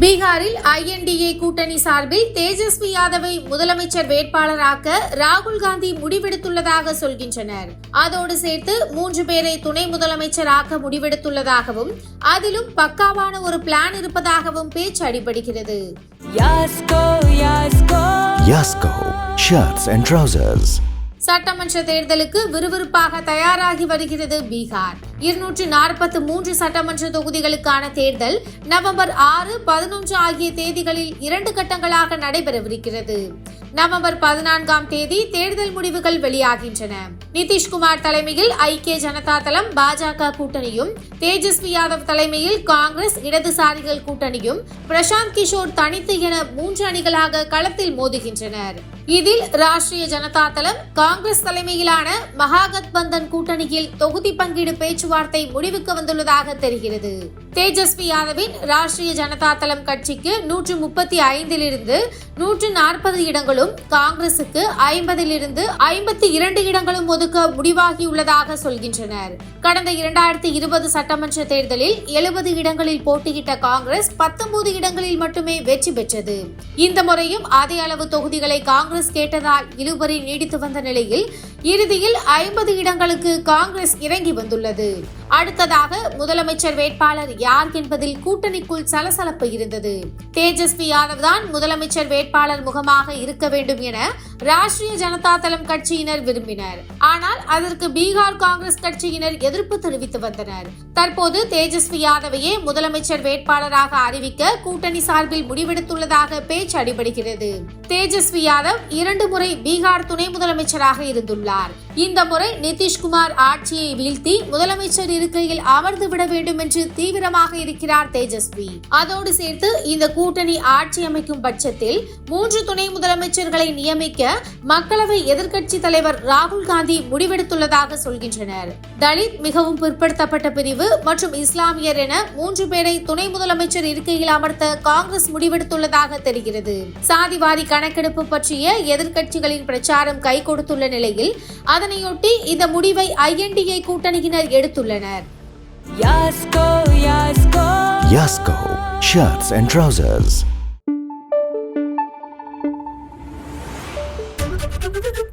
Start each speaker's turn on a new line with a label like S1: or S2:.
S1: பீகாரில் ஐஎன்டிஏ கூட்டணி சார்பில் தேஜஸ்வி யாதவை முதலமைச்சர் வேட்பாளராக்க ராகுல் காந்தி முடிவெடுத்துள்ளதாக சொல்கின்றனர். அதோடு சேர்த்து மூன்று பேரை துணை முதலமைச்சராக்க முடிவெடுத்துள்ளதாகவும் அதிலும் பக்காவான ஒரு பிளான் இருப்பதாகவும் பேச்சு அடிபடுகிறது.
S2: and Trousers.
S1: சட்டமன்ற தேர்தலுக்கு விறுவிறுப்பாக தயாராகி வருகிறது பீகார். இருநூற்று நாற்பத்தி மூன்று சட்டமன்ற தொகுதிகளுக்கான தேர்தல் நவம்பர் ஆறு பதினொன்று ஆகிய தேதிகளில் இரண்டு கட்டங்களாக நடைபெறவிருக்கிறது. நவம்பர் பதினான்காம் தேதி தேர்தல் முடிவுகள் வெளியாகின்றன. நிதிஷ்குமார் தலைமையில் ஐக்கிய ஜனதா தளம் பாஜக கூட்டணியும் தேஜஸ்வி யாதவ் தலைமையில் காங்கிரஸ் இடதுசாரிகள் கூட்டணியும் பிரசாந்த் கிஷோர் தனித்து என மூன்று அணிகளாக களத்தில் மோதுகின்றனர். இதில் ராஷ்டிரிய ஜனதா தளம் காங்கிரஸ் தலைமையிலான மகாகத்பந்தன் கூட்டணியில் தொகுதி பங்கீடு பேச்சு பேச்சுவார்த்தை முடிவுக்கு வந்துள்ளதாக தெரிகிறது. தேஜஸ்வி யாதவின் ராஷ்டிரிய ஜனதா தளம் கட்சிக்கு நூற்று முப்பத்தி ஐந்திலிருந்து நூற்று நாற்பது இடங்களும் காங்கிரசுக்கு ஐம்பதிலிருந்து ஐம்பத்தி இரண்டு இடங்களும் ஒதுக்க முடிவாகியுள்ளதாக சொல்கின்றனர். கடந்த இரண்டாயிரத்தி இருபது சட்டமன்ற தேர்தலில் எழுபது இடங்களில் போட்டியிட்ட காங்கிரஸ் பத்தொன்பது இடங்களில் மட்டுமே வெற்றி பெற்றது. இந்த முறையும் அதே அளவு தொகுதிகளை காங்கிரஸ் கேட்டதால் இருவரை நீடித்து வந்த நிலையில் இறுதியில் ஐம்பது இடங்களுக்கு காங்கிரஸ் இறங்கி வந்துள்ளது. அடுத்ததாக முதலமைச்சர் வேட்பாளர் யார் என்பதில் கூட்டணிக்குள் சலசலப்பு இருந்தது. தேஜஸ்வி யாதவ் தான் முதலமைச்சர் வேட்பாளர் முகமாக இருக்க வேண்டும் என ராஷ்டிரிய ஜனதா தளம் கட்சியினர் விரும்பினர். ஆனால் அதற்கு பீகார் காங்கிரஸ் கட்சியினர் எதிர்ப்பு தெரிவித்து வந்தனர். தற்போது தேஜஸ்வி யாதவையே முதலமைச்சர் வேட்பாளராக அறிவிக்க கூட்டணி சார்பில் முடிவெடுத்துள்ளதாக பேச்சு அடிபடுகிறது. தேஜஸ்வி யாதவ் இரண்டு முறை பீகார் துணை முதலமைச்சராக இருந்துள்ளார். இந்த முறை நிதிஷ்குமார் ஆட்சியை வீழ்த்தி முதலமைச்சர் இருக்கையில் அமர்ந்து விட வேண்டும் என்று தீவிரமாக இருக்கிறார் தேஜஸ்வி. அதோடு சேர்த்து இந்த கூட்டணி ஆட்சி அமைக்கும் பட்சத்தில் மூன்று துணை முதலமைச்சர்களை நியமிக்க மக்களவை எதிர்க்கட்சி தலைவர் ராகுல் காந்தி முடிவெடுத்துள்ளதாக சொல்கின்றனர் தலித் மிகவும் பிற்படுத்தப்பட்ட பிரிவு மற்றும் இஸ்லாமியர் என மூன்று பேரை துணை முதலமைச்சர் இருக்கையில் அமர்த்த காங்கிரஸ் முடிவெடுத்துள்ளதாக தெரிகிறது சாதிவாரி கணக்கெடுப்பு பற்றிய எதிர்க்கட்சிகளின் பிரச்சாரம் கை கொடுத்துள்ள நிலையில் அதனையொட்டி இந்த முடிவை ஐஎன்டிஏ கூட்டணியினர் எடுத்துள்ளனர்
S3: Yasko, Yasko.
S2: Yasko Shirts and Trousers. Thank you.